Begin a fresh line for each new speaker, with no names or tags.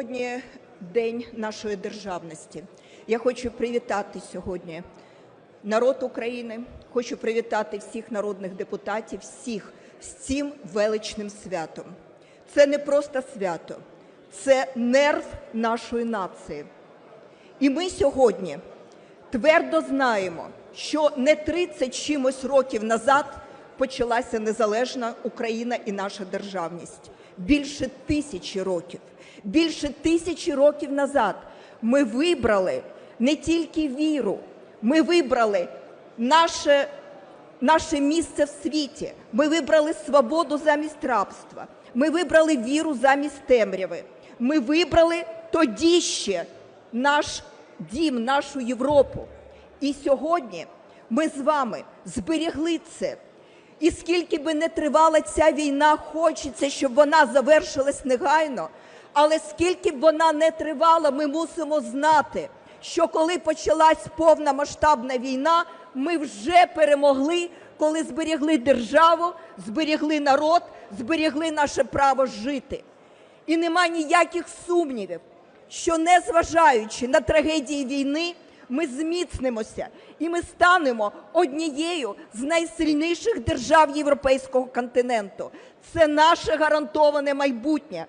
Сьогодні День нашої державності. Я хочу привітати сьогодні народ України, хочу привітати всіх народних депутатів, всіх з цим величним святом. Це не просто свято, це нерв нашої нації. І ми сьогодні твердо знаємо, що не 30 чимось років назад почалася незалежна Україна і наша державність. Більше тисячі років. Більше тисячі років назад ми вибрали не тільки віру, ми вибрали наше, наше місце в світі. Ми вибрали свободу замість рабства. Ми вибрали віру замість темряви. Ми вибрали тоді ще наш дім, нашу Європу. І сьогодні ми з вами зберегли це. І скільки би не тривала ця війна, хочеться, щоб вона завершилась негайно. Але скільки б вона не тривала, ми мусимо знати, що коли почалась повномасштабна війна, ми вже перемогли, коли зберегли державу, зберегли народ, зберегли наше право жити. І нема ніяких сумнівів, що незважаючи на трагедії війни, ми зміцнимося і ми станемо однією з найсильніших держав європейського континенту. Це наше гарантоване майбутнє.